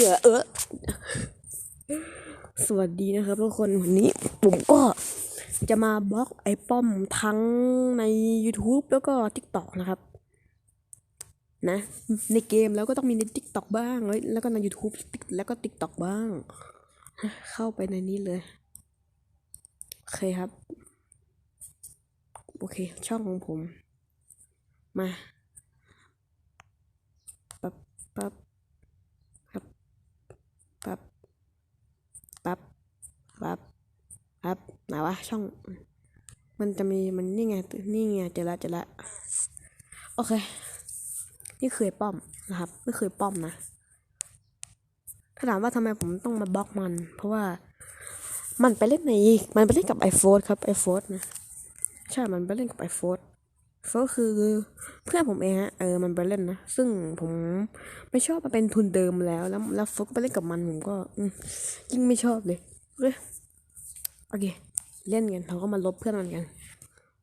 ผื่อเออสวัสดีนะครับทุกคนวันนี้ผมก็จะมาบล็อกไอ้ป้อมทั้งใน YouTube แล้วก็ TikTok นะครับ นะ ในเกมแล้วก็ต้องมีใน TikTok บ้างเอ้ยแล้วก็ใน YouTube แล้วก็ TikTok บ้าง เข้าไปในนี้เลย โอเคครับ โอเค ช่องของผม มา ปั๊บปั๊บปั๊บปั๊บปั๊บปั๊บ ปั๊บไหนวะช่อง มันจะมีมันนี่ไงนี่ไงเจอละเจอละโอเค นี่คือป้อมนะครับนี่คือป้อมนะถ้าถามว่าทำไมผมต้องมาบล็อกมัน เพราะว่ามันไปเล่นในมันไปเล่นกับไอโฟนครับไอโฟนนะ ใช่ มันไปเล่นกับไอโฟนก็คือเพื่อนผมเองฮะเออมันไปเล่นนะ ซึ่งผมไม่ชอบมันเป็นทุนเดิมแล้ว แล้วแล้วโฟกไปเล่นกับมันผมก็ยิ่งไม่ชอบเลยเอ้ย โอเค เล่นกันเราก็มาลบเพื่อนมันกัน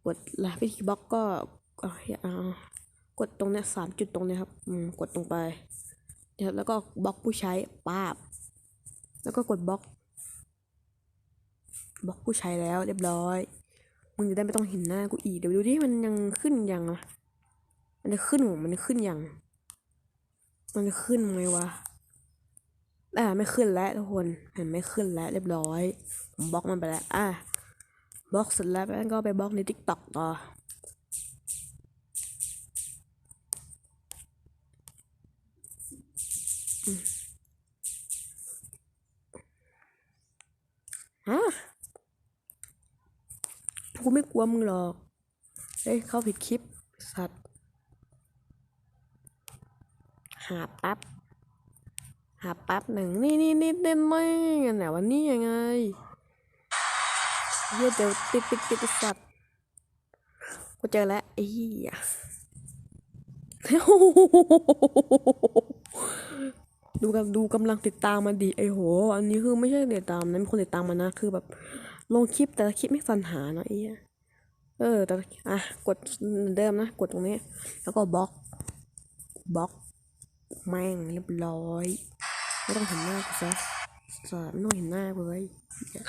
กดละวิธีบล็อกก็ก็เอากดตรงเนี้ยสามจุดตรงเนี้ยครับ อืม กดตรงไปนะครับแล้วก็บล็อกผู้ใช้ป้าบ แล้วก็กดบล็อก บล็อกผู้ใช้แล้วเรียบร้อย มึงจะได้ไม่ต้องเห็นหน้ากูอีก เดี๋ยวดูที่มันยังขึ้นยังมันจะขึ้นขอมันจะขึ้นยัง มันจะขึ้นไหมวะ อ่าไม่ขึ้นแล้วทุกคนเห็นไม่ขึ้นแล้วเรียบร้อยผมบล็อกมันไปแล้ว อะบล็อกเสร็จแล้วแล้วก็ไปบล็อกในทิกตอกต่อฮะกูไม่กลัวมึงหรอก เฮ้ย เข้าผิดคลิป สัตว์ หาปั๊บ หาปั๊บหนึ่งนี่นี่นี่เต้นไม่กันไหนวันนี้ยังไงเหี้ยเดี๋ยวติดติดติดสัตว์กูเจอแล้วไอ้เหี้ยดูกันดูกำลังติดตามมาดิไอ้โห อันนี้คือไม่ใช่ติดตามนะมีคนติดตามมานะ คือแบบ ลงคลิปแต่ละคลิปไม่ฟันหาเนาะไอ้เหี้ยเออ แต่อะกดเหมือนเดิมนะ กดตรงนี้ แล้วก็บล็อกบล็อกแม่งเรียบร้อย ไม่ต้องเห็นหน้ากูซะสาไม่ต้องเห็นหน้ากูเลยเหี้ย